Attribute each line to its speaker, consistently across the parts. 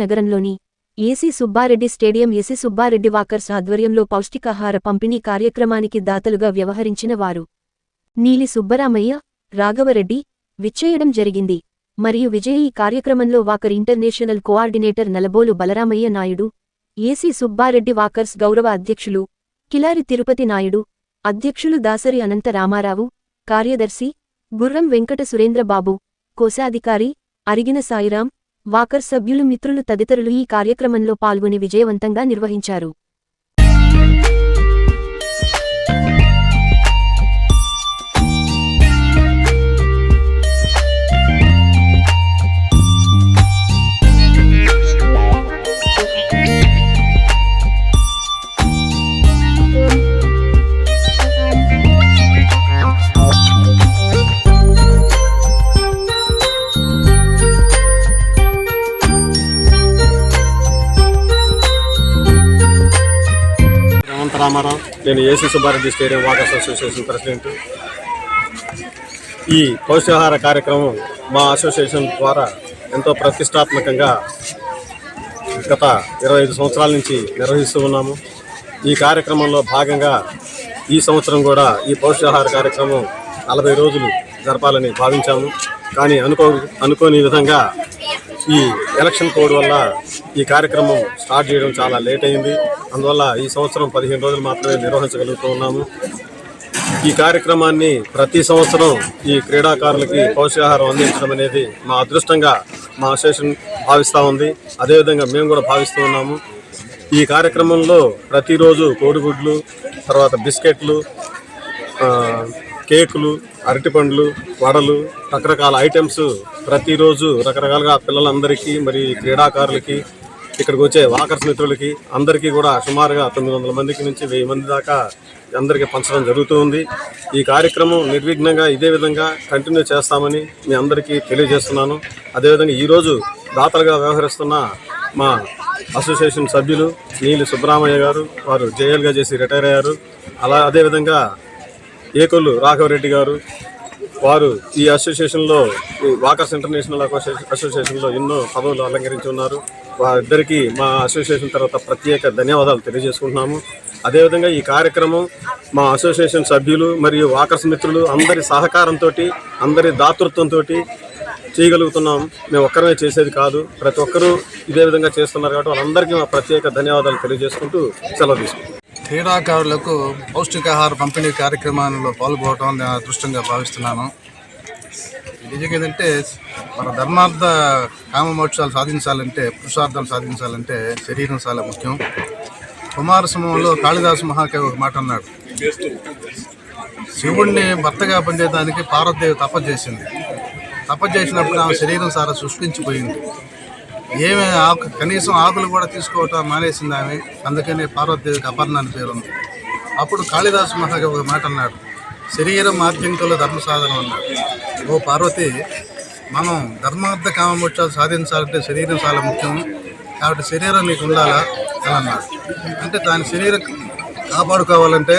Speaker 1: నెల్లూరు నగరంలోని AC Subba Reddy stadium AC Subba Reddy walkers ఆధ్వర్యంలో పౌష్టికాహార పంపిణీ కార్యక్రమానికి దాతలుగా వ్యవహరించిన వారు నీలి సుబ్బరామయ్య రాఘవరెడ్డి విచ్చేయడం జరిగింది మరియు విజయ్ ఈ కార్యక్రమంలో walker international coordinator Nalabolu Balaramayya Naidu AC Subba Reddy walkers గౌరవ అధ్యక్షులు కిలారి తిరుపతి నాయుడు అధ్యక్షులు దాసరి అనంత రామారావు కార్యదర్శి గుర్రం వెంకట సురేంద్రబాబు కోశాధికారి అరిగిన సాయిరాం వాకర్ సభ్యులు మిత్రులు తదితరులు ఈ కార్యక్రమంలో పాల్గొని విజయవంతంగా నిర్వహించారు
Speaker 2: రామారావు నేను AC Subba Reddy stadium walk association president ఈ పౌష్టిహార కార్యక్రమం మా అసోసియేషన్ ద్వారా ఎంతో ప్రతిష్టాత్మకంగా గత ఇరవై ఐదు సంవత్సరాల నుంచి నిర్వహిస్తూ ఉన్నాము ఈ కార్యక్రమంలో భాగంగా ఈ సంవత్సరం కూడా ఈ పౌష్టిహార కార్యక్రమం నలభై రోజులు జరపాలని భావించాము కానీ అనుకో అనుకోని విధంగా ఈ ఎలక్షన్ కోడ్ వల్ల ఈ కార్యక్రమం స్టార్ట్ చేయడం చాలా లేట్ అయింది అందువల్ల ఈ సంవత్సరం పదిహేను రోజులు మాత్రమే నిర్వహించగలుగుతున్నాము ఈ కార్యక్రమాన్ని ప్రతి సంవత్సరం ఈ క్రీడాకారులకి పోషకాహారం అందించడం అనేది మా అదృష్టంగా మా అసోసియేషన్ భావిస్తూ ఉంది అదేవిధంగా మేము కూడా భావిస్తూ ఉన్నాము ఈ కార్యక్రమంలో ప్రతిరోజు కోడిగుడ్లు తర్వాత బిస్కెట్లు కేకులు అరటిపండ్లు వడలు రకరకాల ఐటమ్స్ ప్రతిరోజు రకరకాలుగా పిల్లలందరికీ మరి క్రీడాకారులకి ఇక్కడికి వచ్చే వాకర్స్ మిత్రులకి అందరికీ కూడా సుమారుగా తొమ్మిది వందల మందికి నుంచి వెయ్యి మంది దాకా అందరికీ పంచడం జరుగుతుంది ఈ కార్యక్రమం నిర్విఘ్నంగా ఇదే విధంగా కంటిన్యూ చేస్తామని మీ అందరికీ తెలియజేస్తున్నాను అదేవిధంగా ఈరోజు దాతలుగా వ్యవహరిస్తున్న మా అసోసియేషన్ సభ్యులు నీలి సుబ్రహ్మణ్య గారు వారు జేఎల్గా చేసి రిటైర్ అయ్యారు అలా అదేవిధంగా ఏకొల్లు రాఘవరెడ్డి గారు వారు ఈ అసోసియేషన్లో ఈ వాకర్స్ ఇంటర్నేషనల్ అసోసియేషన్లో ఎన్నో పదవులు అలంకరించి ఉన్నారు వారిద్దరికీ మా అసోసియేషన్ తర్వాత ప్రత్యేక ధన్యవాదాలు తెలియజేసుకుంటున్నాము అదేవిధంగా ఈ కార్యక్రమం మా అసోసియేషన్ సభ్యులు మరియు వాకర్స్ మిత్రులు అందరి సహకారంతో అందరి దాతృత్వంతో చేయగలుగుతున్నాం మేము ఒక్కరమే చేసేది కాదు ప్రతి ఒక్కరూ ఇదే విధంగా చేస్తున్నారు కాబట్టి వాళ్ళందరికీ మా ప్రత్యేక ధన్యవాదాలు తెలియజేసుకుంటూ సెలవు తీసుకుంటాం
Speaker 1: క్రీడాకారులకు పౌష్టికాహార పంపిణీ కార్యక్రమాల్లో పాల్గొవటం నేను అదృష్టంగా భావిస్తున్నాను నిజంగానంటే మన ధర్మార్థ కామమోక్షాలు సాధించాలంటే పురుషార్థాలు సాధించాలంటే శరీరం చాలా ముఖ్యం కుమార సమూహంలో కాళిదాసు మహాకవి ఒక మాట అన్నాడు శివుణ్ణి భర్తగా పొందేదానికి పార్వతీదేవి తప చేసింది తప చేసినప్పుడు ఆమె శరీరం సారా సృష్టించిపోయింది
Speaker 3: ఏమి ఆకు కనీసం
Speaker 1: ఆకులు కూడా తీసుకోవటం మానేసింది ఆమె అందుకనే పార్వతీదేవికి అపర్ణ అని పేరుంది అప్పుడు కాళిదాసు మహాకవి ఒక మాట అన్నాడు శరీరం ఆద్యంకుల ధర్మ సాధన అన్నాడు ఓ పార్వతి మనం ధర్మార్థ కామమోక్షాలు సాధించాలంటే శరీరం చాలా ముఖ్యం కాబట్టి శరీరం నీకు ఉండాలా అని అన్నాడు అంటే దాని శరీరం కాపాడుకోవాలంటే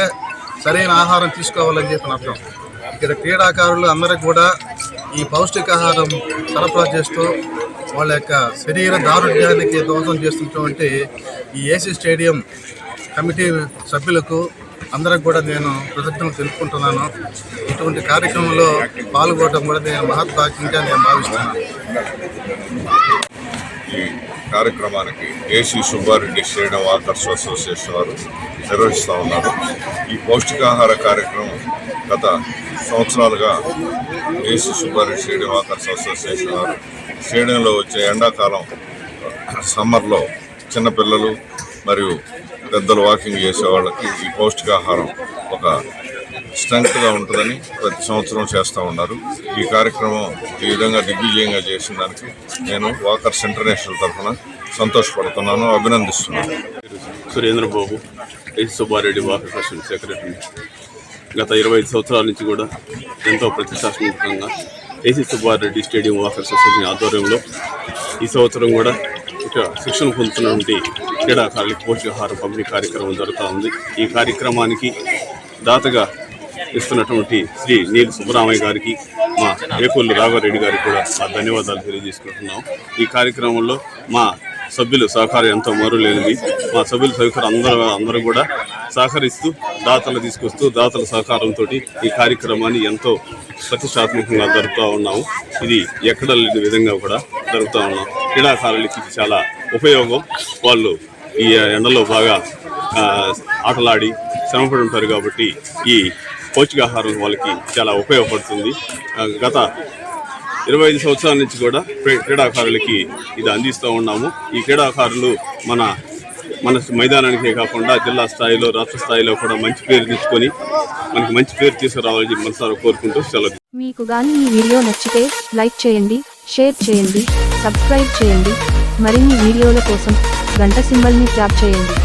Speaker 1: సరైన ఆహారం తీసుకోవాలని చెప్పిన అర్థం ఇక్కడ క్రీడాకారులు అందరికి కూడా ఈ పౌష్టికాహారం సరఫరా చేస్తూ వాళ్ళ యొక్క శరీర దారుణ్యానికి దోహదం చేస్తున్నటువంటి ఈ ఏసీ స్టేడియం కమిటీ సభ్యులకు అందరికి కూడా నేను కృతజ్ఞతలు తెలుపుకుంటున్నాను ఇటువంటి కార్యక్రమంలో పాల్గొనడం కూడా నేను మహద్భాగ్యంగా నేను భావిస్తున్నాను
Speaker 3: ఈ కార్యక్రమానికి ఏసీ సుబ్బారెడ్డి శ్రీడ వాకర్స్ అసోసియేషన్ వారు నిర్వహిస్తూ ఉన్నారు ఈ పౌష్టికాహార కార్యక్రమం గత సంవత్సరాలుగా ఏసీ సుబ్బారెడ్డి శ్రీడ వాకర్స్ అసోసియేషన్ వారు శ్రేణిలో వచ్చే ఎండాకాలం సమ్మర్లో చిన్నపిల్లలు మరియు పెద్దలు వాకింగ్ చేసే వాళ్ళకి ఈ పౌష్టికాహారం ఒక స్ట్రెంగ్త్గా ఉంటుందని ప్రతి సంవత్సరం చేస్తూ ఉన్నారు ఈ కార్యక్రమం ఈ విధంగా దిగ్విజయంగా చేసిన దానికి నేను వాకర్స్ ఇంటర్నేషనల్ తరఫున సంతోషపడుతున్నాను అభినందిస్తున్నాను Surendra Babu S Subba Reddy walker secretary గత ఇరవై సంవత్సరాల నుంచి కూడా ఎంతో ప్రతిష్టాత్మకంగా AC Subba Reddy stadium walkers association ఆధ్వర్యంలో ఈ సంవత్సరం కూడా ఇక శిక్షణ పొందుతున్నటువంటి క్రీడాకారులకు పోషకాహార పంపిణీ కార్యక్రమం జరుగుతూ ఉంది ఈ కార్యక్రమానికి దాతగా ఇస్తున్నటువంటి శ్రీ నీల్ సుబ్బరామయ్య గారికి మా ఏకొల్లు రాఘారెడ్డి గారికి కూడా మా ధన్యవాదాలు తెలియజేసుకుంటున్నాం ఈ కార్యక్రమంలో మా సభ్యులు సహకారం ఎంతో మరులేనిది మా సభ్యులు సహకారం అందరూ అందరూ కూడా సహకరిస్తూ దాతలు తీసుకొస్తూ దాతల సహకారంతో ఈ కార్యక్రమాన్ని ఎంతో ప్రతిష్టాత్మకంగా జరుపుతూ ఉన్నాము ఇది ఎక్కడ లేని విధంగా కూడా జరుగుతూ ఉన్నాం క్రీడాకారులకి చాలా ఉపయోగం వాళ్ళు ఈ ఎండలో బాగా ఆటలాడి శ్రమపడి ఉంటారు కాబట్టి ఈ పౌష్టికాహారం వాళ్ళకి చాలా ఉపయోగపడుతుంది గత ఇరవై ఐదు సంవత్సరాల నుంచి కూడా క్రీడాకారులకి ఇది అందిస్తూ ఉన్నాము ఈ క్రీడాకారులు మన మన మైదానానికే కాకుండా జిల్లా స్థాయిలో రాష్ట్ర స్థాయిలో కూడా మంచి పేరు తెచ్చుకొని మనకి మంచి పేరు తీసుకురావాలని మనసారా కోరుకుంటూ సెలవు
Speaker 1: మీకు కానీ ఈ వీడియో నచ్చితే లైక్ చేయండి షేర్ చేయండి సబ్స్క్రైబ్ చేయండి మరిన్ని వీడియోల కోసం గంట సింబల్ని ట్యాప్ చేయండి